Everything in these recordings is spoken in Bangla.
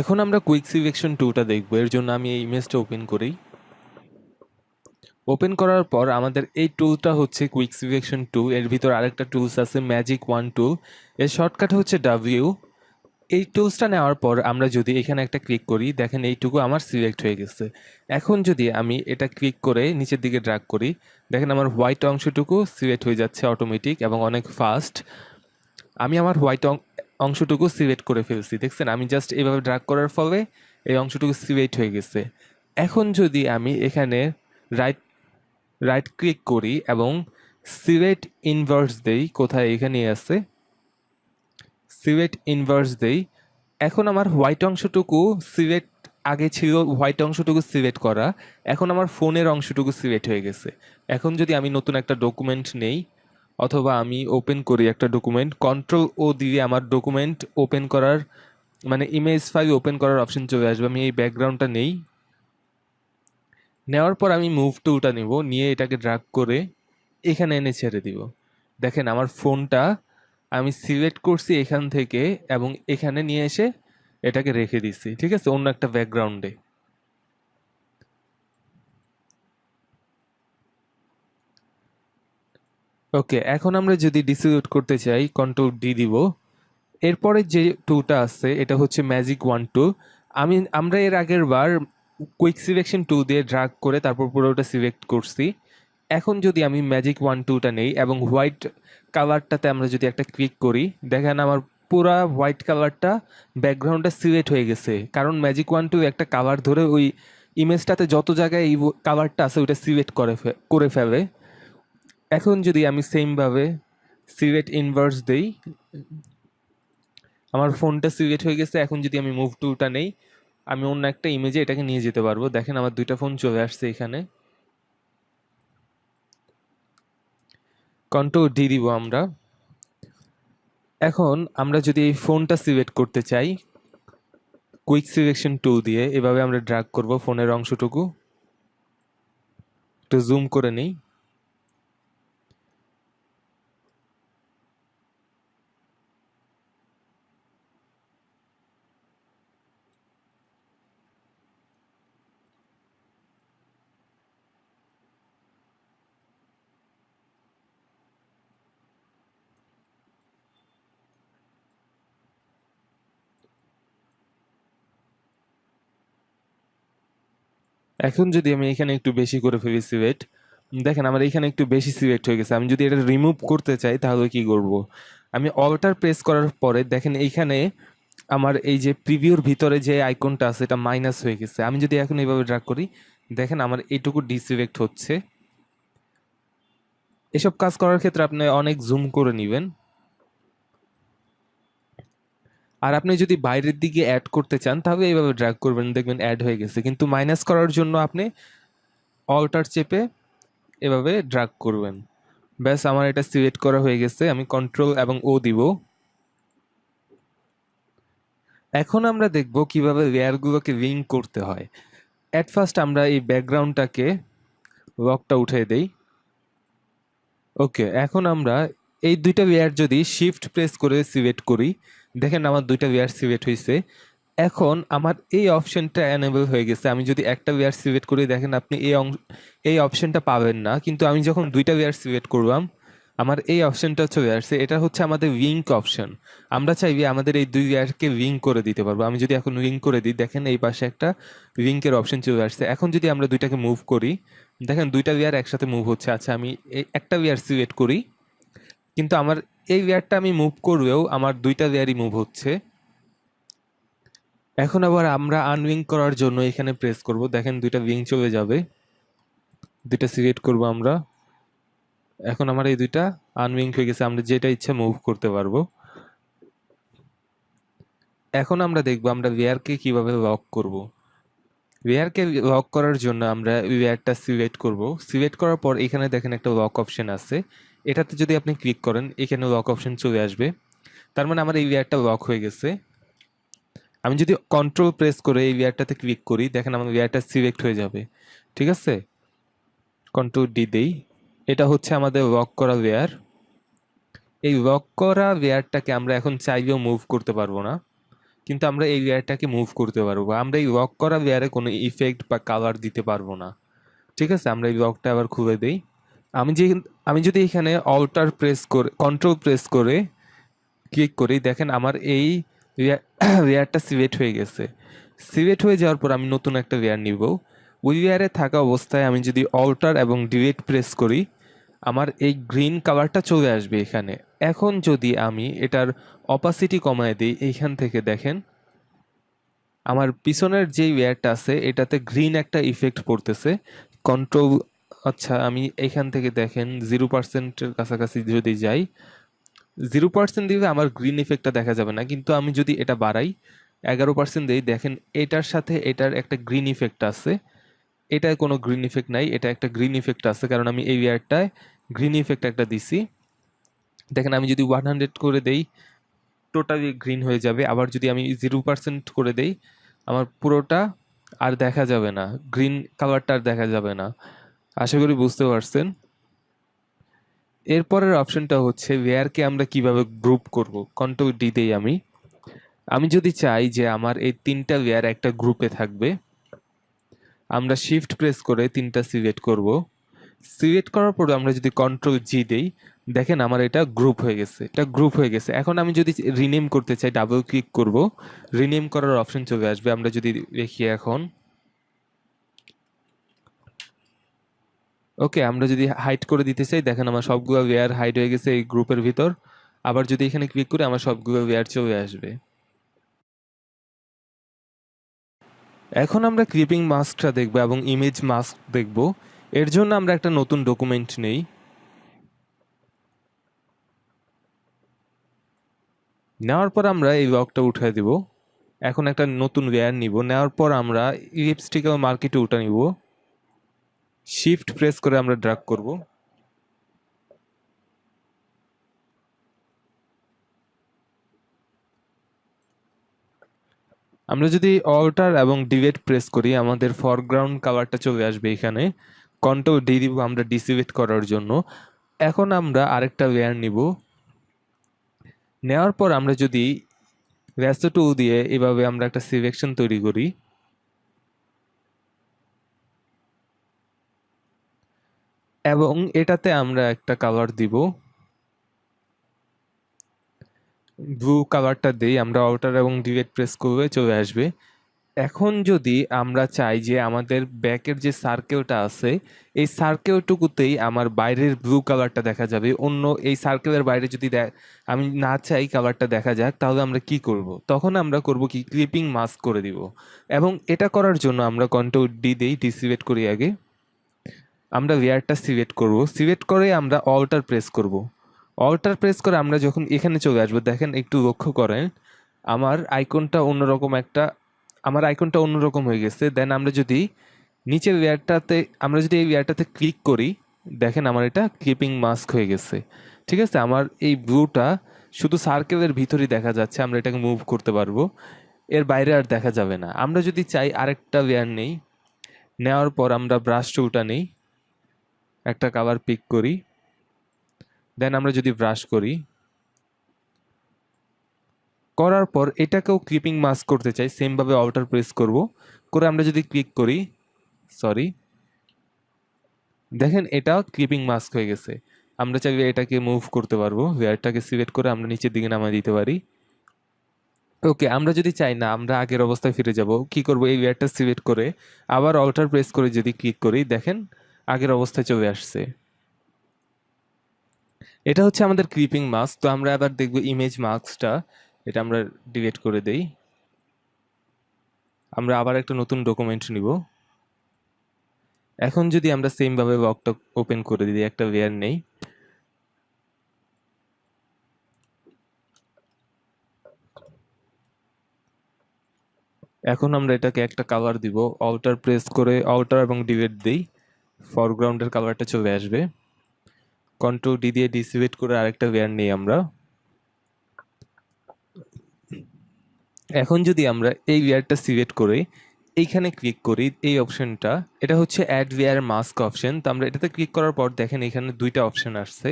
এখন আমরা কুইক সিলেকশন টুটা দেখব। এর জন্য আমি এই ইমেজটা ওপেন করি। ওপেন করার পর আমাদের এই টুলটা হচ্ছে কুইক সিলেকশন টু এর ভিতর আরেকটা টুলস আছে ম্যাজিক ওয়ান টুল এর শর্টকাট হচ্ছে ডাব্লিউ এই টুলসটা নেওয়ার পর আমরা যদি এখানে একটা ক্লিক করি, দেখেন এইটুকু আমার সিলেক্ট হয়ে গেছে। এখন যদি আমি এটা ক্লিক করে নিচের দিকে ড্রাগ করি, দেখেন আমার হোয়াইট অংশটুকু সিলেক্ট হয়ে যাচ্ছে অটোমেটিক এবং অনেক ফাস্ট আমি আমার হোয়াইট অংশটুকু সিলেক্ট করে ফেলছি। দেখছেন, আমি জাস্ট এভাবে ড্রাগ করার ফলে এই অংশটুকু সিলেক্ট হয়ে গেছে। এখন যদি আমি এখানে রাইট রাইট ক্লিক করি এবং সিলেক্ট ইনভার্স দেই, কোথায়? এখানে আছে। সিলেক্ট ইনভার্স দেই। এখন আমার হোয়াইট অংশটুকু সিলেক্ট আগে ছিল হোয়াইট অংশটুকু সিলেক্ট করা। এখন আমার ফোনের অংশটুকু সিলেক্ট হয়ে গেছে। এখন যদি আমি নতুন একটা ডকুমেন্ট নেই অথবা আমি ওপেন করি একটা ডকুমেন্ট কন্ট্রোল ও দিয়ে আমার ডকুমেন্ট ওপেন করার মানে ইমেজ ফাইল ওপেন করার অপশন চলে আসবে। আমি এই ব্যাকগ্রাউন্ডটা নেই। নেওয়ার পর আমি মুভ টুলটা নেব, নিয়ে এটাকে ড্রাগ করে এখানে এনে ছেড়ে দিব। দেখেন আমার ফোনটা আমি সিলেক্ট করছি এখান থেকে এবং এখানে নিয়ে এসে এটাকে রেখে দিছি ঠিক আছে? অন্য একটা ব্যাকগ্রাউন্ডে ওকে, এখন আমরা যদি ডিসিউট করতে চাই কন্ট্রোল ডি দিব। এরপরে যে টুলটা আছে, এটা হচ্ছে ম্যাজিক ওয়ান টু আমি, আমরা এর আগের বার কুইক সিলেকশন টু দিয়ে ড্রাগ করে তারপর পুরোটা সিলেক্ট করছি। এখন যদি আমি ম্যাজিক ওয়ান টুটা নেই এবং হোয়াইট কালারটাতে আমরা যদি একটা ক্লিক করি, দেখেন আমার পুরা হোয়াইট কালারটা ব্যাকগ্রাউন্ডটা সিলেক্ট হয়ে গেছে। কারণ ম্যাজিক ওয়ান টু একটা কালার ধরে ওই ইমেজটাতে যত জায়গায় এই কালারটা আছে, ওইটা সিলেক্ট করে করে ফেলে। এখন যদি আমি সেমভাবে সিলেক্ট ইনভার্স দেই, আমার ফোনটা সিলেক্ট হয়ে গেছে, এখন যদি আমি মুভ টুটা নেই, আমি অন্য একটা ইমেজে এটাকে নিয়ে যেতে পারব। দেখেন আমার দুইটা ফোন চলে আসছে এখানে। কন্ট্রোল ডি দিব আমরা। এখন আমরা যদি এই ফোনটা সিলেক্ট করতে চাই কুইক সিলেকশন টুল দিয়ে, এভাবে আমরা ড্রাগ করব ফোনের অংশটুকু। একটু জুম করে নেই। এখন যদি আমি এখানে একটু বেশি করে ফেলি সিলেক্ট, দেখেন আমার এখানে একটু বেশি সিলেক্ট হয়ে গেছে। আমি যদি এটা রিমুভ করতে চাই, তাহলে কি করব? আমি অল্টার প্রেস করার পরে দেখেন এইখানে আমার এই যে প্রিভিউর ভিতরে যে আইকনটা আছে, এটা মাইনাস হয়ে গেছে। আমি যদি এখন এইভাবে ড্রাগ করি, দেখেন আমার এইটুকু ডিসিলেক্ট হচ্ছে। এসব কাজ করার ক্ষেত্রে আপনি অনেক জুম করে নেবেন। আর আপনি যদি বাইরের দিকে অ্যাড করতে চান, তাহলে এইভাবে ড্র্যাগ করবেন, দেখবেন অ্যাড হয়ে গেছে। কিন্তু মাইনাস করার জন্য আপনি অল্টার চেপে এভাবে ড্র্যাগ করবেন। ব্যাস, আমার এটা সিলেক্ট করা হয়ে গেছে। আমি কন্ট্রোল এবং ও দিব। এখন আমরা দেখব কীভাবে লেয়ারগুলোকে লিঙ্ক করতে হয়। অ্যাট ফার্স্ট আমরা এই ব্যাকগ্রাউন্ডটাকে লকটা উঠিয়ে দেই। ওকে এখন আমরা এই দুইটা লেয়ার যদি শিফট প্রেস করে সিলেক্ট করি দেখেন আমার দুইটা লেয়ার সিলেক্ট হয়েছে এখন আমার এই অপশনটা অ্যানেবল হয়ে গেছে। আমি যদি একটা লেয়ার সিলেক্ট করি, দেখেন আপনি এই এই অপশনটা পাবেন না। কিন্তু আমি যখন দুইটা লেয়ার সিলেক্ট করলাম, আমার এই অপশনটা চলে আসছে। এটা হচ্ছে আমাদের উইঙ্ক অপশন আমরা চাইবে আমাদের এই দুই লেয়ারকে উইঙ্ক করে দিতে পারব। আমি যদি এখন উইঙ্ক করে দিই, দেখেন এই পাশে একটা উইঙ্কের অপশন চলে আসছে। এখন যদি আমরা দুইটাকে মুভ করি, দেখেন দুইটা লেয়ার একসাথে মুভ হচ্ছে। আচ্ছা আমি একটা লেয়ার সিলেক্ট করি, কিন্তু আমার এই লেয়ারটা আমি মুভ করবেও আমার দুইটা লেয়ারই মুভ হচ্ছে। এখন আবার আমরা আনউইং করার জন্য এখানে প্রেস করব। দেখেন দুইটা উইং চলে যাবে। দুইটা সিলেক্ট করব আমরা। এখন আমার এই দুইটা আনউইং হয়ে গেছে। আমরা যেটা ইচ্ছা মুভ করতে পারব। এখন আমরা দেখব আমরা লেয়ারকে কীভাবে লক করব। লেয়ারকে লক করার জন্য আমরা লেয়ারটা সিলেক্ট করব। সিলেক্ট করার পর এখানে দেখেন একটা লক অপশন আছে। এটাতে যদি আপনি ক্লিক করেন, এখানে লক অপশন চলে আসবে। তার মানে আমার এই লেয়ারটা লক হয়ে গেছে। আমি যদি কন্ট্রোল প্রেস করে এই লেয়ারটাতে ক্লিক করি, দেখেন আমার লেয়ারটা সিলেক্ট হয়ে যাবে। ঠিক আছে? কন্ট্রোল ডি দেই। এটা হচ্ছে আমাদের লক করা লেয়ার এই লক করা লেয়ারটাকে আমরা এখন চাইলেও মুভ করতে পারব না। কিন্তু আমরা এই লেয়ারটাকে মুভ করতে পারব। আমরা এই লক করা লেয়ারে কোনো ইফেক্ট বা কালার দিতে পারব না। ঠিক আছে? আমরা এই লকটা আবার খুলে দিই। আমি যে আমি যদি এখানে অল্টার প্রেস করে কন্ট্রোল প্রেস করে ক্লিক করি, দেখেন আমার এই লেয়ারটা সিলেক্ট হয়ে গেছে। সিলেক্ট হয়ে যাওয়ার পর আমি নতুন একটা লেয়ার নিব। ওই লেয়ারে থাকা অবস্থায় আমি যদি অল্টার এবং ডিলেট প্রেস করি, আমার এই গ্রিন কালারটা চলে আসবে এখানে। এখন যদি আমি এটার অপাসিটি কমায় দিই এইখান থেকে দেখেন, আমার পিছনের যে লেয়ারটা আছে, এটাতে গ্রিন একটা ইফেক্ট পড়তেছে। কন্ট্রোল আচ্ছা আমি এখান থেকে দেখেন জিরো পার্সেন্টের কাছাকাছি যদি যাই জিরো পার্সেন্ট দিলে আমার গ্রিন ইফেক্টটা দেখা যাবে না, কিন্তু আমি যদি এটা বাড়াই, এগারো পার্সেন্ট দিই, দেখেন এটার সাথে এটার একটা গ্রিন ইফেক্ট আছে। এটায় কোনো গ্রিন ইফেক্ট নাই, এটা একটা গ্রিন ইফেক্ট আছে, কারণ আমি এই ইয়ারটায় গ্রিন ইফেক্ট একটা দিছি। দেখেন, আমি যদি ওয়ান হান্ড্রেড করে দেই টোটালি গ্রিন হয়ে যাবে, আবার যদি আমি জিরো পার্সেন্ট করে দেই, আমার পুরোটা আর দেখা যাবে না গ্রিন কালারটা আর দেখা যাবে না। আশা করি বুঝতে পারছেন। এরপরের অপশনটা হচ্ছে ওয়্যারকে আমরা কীভাবে গ্রুপ করব কন্ট্রোল ডি দেই আমি। আমি যদি চাই যে আমার এই তিনটা ওয়্যার একটা গ্রুপে থাকবে, আমরা শিফট প্রেস করে তিনটা সিলেক্ট করব। সিলেক্ট করার পর আমরা যদি কন্ট্রোল জি দেই, দেখেন আমার এটা গ্রুপ হয়ে গেছে, এটা গ্রুপ হয়ে গেছে। এখন আমি যদি রিনেম করতে চাই ডাবল ক্লিক করব রিনেম করার অপশন চলে আসবে। আমরা যদি দেখি এখন ওকে, আমরা যদি হাইড করে দিতে চাই, দেখেন আমার সবগুলো ওয়্যার হাইড হয়ে গেছে এই গ্রুপের ভিতর। আবার যদি এখানে ক্লিক করি, আমার সবগুলো ওয়্যার চলে আসবে। এখন আমরা ক্লিপিং মাস্কটা দেখব এবং ইমেজ মাস্ক দেখব। এর জন্য আমরা একটা নতুন ডকুমেন্ট নেই। নেওয়ার পর আমরা এই ব্লকটা উঠায় দিব। এখন একটা নতুন ওয়্যার নিব। নেওয়ার পর আমরা লিপস্টিক মার্কেটে উঠে নিব। শিফট প্রেস করে আমরা ড্রাগ করব। আমরা যদি অল্টার এবং ডিলেট প্রেস করি, আমাদের ফরগ্রাউন্ড কাভারটা চলে আসবে এখানে। কন্ট্রোল ডি দিব আমরা ডিসিভেট করার জন্য। এখন আমরা আরেকটা লেয়ার নিব। নেওয়ার পর আমরা যদি র্যাসো টুল দিয়ে এভাবে আমরা একটা সিলেকশন তৈরি করি। এবং এটাতে আমরা একটা কালার দিব। ব্লু কালারটা দিই, আমরা আউটার এবং ডিলেট প্রেস করলে চলে আসবে। এখন যদি আমরা চাই যে আমাদের ব্যাকের যে সার্কেলটা আছে, এই সার্কেলটুকুতেই আমার বাইরের ব্লু কালারটা দেখা যাবে। অন্য এই সার্কেলের বাইরে যদি আমি না চাই কালারটা দেখা যাক, তাহলে আমরা কি করব। তখন আমরা করব কি? ক্লিপিং মাস্ক করে দিব। এবং এটা করার জন্য আমরা কন্ট্রোল ডি দিই ডিসিলেক্ট করি আগে। আমরা লেয়ারটা সিলেক্ট করব। সিলেক্ট করে আমরা অল্টার প্রেস করব। অল্টার প্রেস করে আমরা যখন এখানে চলে আসব, দেখেন একটু লক্ষ্য করেন, আমার আইকনটা অন্যরকম একটা, আমার আইকনটা অন্যরকম হয়ে গেছে। দেন আমরা যদি নিচের লেয়ারটাতে আমরা যদি এই লেয়ারটাতে ক্লিক করি, দেখেন আমার এটা ক্লিপিং মাস্ক হয়ে গেছে। ঠিক আছে? আমার এই ব্লুটা শুধু সার্কেলের ভিতরেই দেখা যাচ্ছে, আমরা এটাকে মুভ করতে পারব। এর বাইরে আর দেখা যাবে না। আমরা যদি চাই আরেকটা লেয়ার নেই, নেওয়ার পর আমরা ব্রাশ টুলটা নেই। একটা কালার পিক করি। দেন আমরা যদি ব্রাশ করি। করার পর এটাকেও ক্লিপিং মাস্ক করতে চাই সেমভাবে অল্টার প্রেস করব। করে আমরা যদি ক্লিক করি সরি দেখেন এটা ক্লিপিং মাস্ক হয়ে গেছে। আমরা চাইলে এটাকে মুভ করতে পারব ওয়্যারটাকে সিলেক্ট করে আমরা নিচের দিকে নামায় দিতে পারি। ওকে আমরা যদি চাই না, আমরা আগের অবস্থায় ফিরে যাব। কি করব? এই ওয়্যারটা সিলেক্ট করে আবার অল্টার প্রেস করে যদি ক্লিক করি, দেখেন আগের অবস্থায় চলে আসছে। এটা হচ্ছে আমাদের ক্রিপিং মাস্ক তো আমরা আবার দেখব ইমেজ মাস্কটা এটা আমরা ডিলিট করে দেই। আমরা আবার একটা নতুন ডকুমেন্ট নিব। এখন যদি আমরা সেমভাবে ওয়ার্কটা ওপেন করে দিই, একটা লেয়ার নেই। এখন আমরা এটাকে একটা কালার দিব আউটার প্রেস করে আউটার এবং ডিলেট দিই। ফরগ্রাউন্ডের কালারটা চলে আসবে। কন্ট্রোল ডি দিয়ে ডিসিভেট করে আরেকটা লেয়ার নিই আমরা। এখন যদি আমরা এই লেয়ারটা সিলেক্ট করে এইখানে ক্লিক করি, এই অপশনটা এটা হচ্ছে অ্যাড ওয়্যার মাস্ক অপশন তো আমরা এটাতে ক্লিক করার পর দেখেন এখানে দুইটা অপশন আসছে।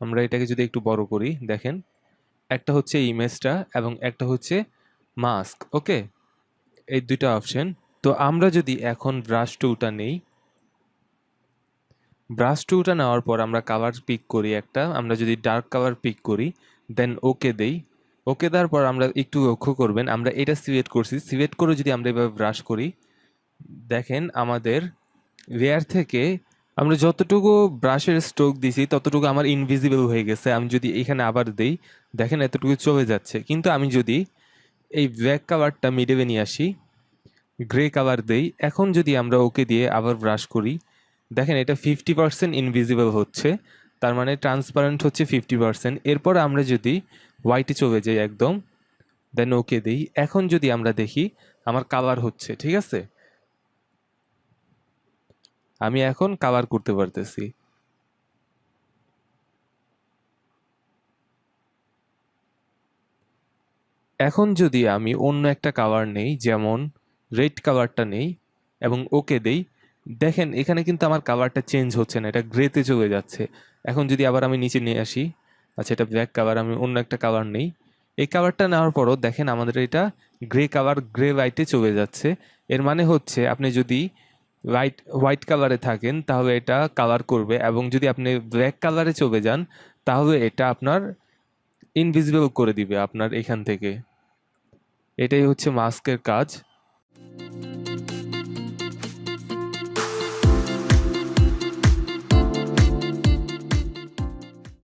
আমরা এটাকে যদি একটু বড় করি, দেখেন। একটা হচ্ছে ইমেজটা এবং একটা হচ্ছে মাস্ক ওকে এই দুইটা অপশন তো আমরা যদি এখন ব্রাশ টুটা নেই ব্রাশ টুটা নেওয়ার পর আমরা কাভার পিক করি একটা। আমরা যদি ডার্ক কাভার পিক করি দেন ওকে দেই। ওকে দেওয়ার পর আমরা একটু লক্ষ্য করবেন, আমরা এটা সিলেক্ট করছি। সিলেক্ট করে যদি আমরা এভাবে ব্রাশ করি, দেখেন আমাদের লেয়ার থেকে আমরা যতটুকু ব্রাশের স্ট্রোক দিছি, ততটুকু আমার ইনভিজিবল হয়ে গেছে। আমি যদি এখানে আবার দেই, দেখেন এতটুকু চলে যাচ্ছে। কিন্তু আমি যদি এই ব্ল্যাক কাভারটা মিডলে নিয়ে আসি গ্রে কাভার দেই, এখন যদি আমরা ওকে দিয়ে আবার ব্রাশ করি দেখেন, এটা ফিফটি পার্সেন্ট ইনভিজিবল হচ্ছে, তার মানে ট্রান্সপারেন্ট হচ্ছে ফিফটি পার্সেন্ট এরপর আমরা যদি হোয়াইটে চলে যাই একদম দেন ওকে দিই। এখন যদি আমরা দেখি, আমার কাভার হচ্ছে, ঠিক আছে? আমি এখন কাভার করতে পারতেছি। এখন যদি আমি অন্য একটা কাভার নেই, যেমন রেড কাভারটা নেই, এবং ওকে দেই দেখেন, এখানে কিন্তু আমার কাভারটা চেঞ্জ হচ্ছে না, এটা গ্রেতে চলে যাচ্ছে। এখন যদি আবার আমি নিচে নিয়ে আসি আচ্ছা এটা ব্ল্যাক কাভার আমি অন্য একটা কাভার নেই। এই কাভারটা নেওয়ার পরও দেখেন, আমাদের এটা গ্রে কাভার গ্রে হোয়াইটে চলে যাচ্ছে। এর মানে হচ্ছে, আপনি যদি হোয়াইট হোয়াইট কালারে থাকেন, তাহলে এটা কালার করবে। এবং যদি আপনি ব্ল্যাক কালারে চলে যান, তাহলে এটা আপনার ইনভিজিবল করে দিবে, আপনার এখান থেকে। এটাই হচ্ছে মাস্কের কাজ।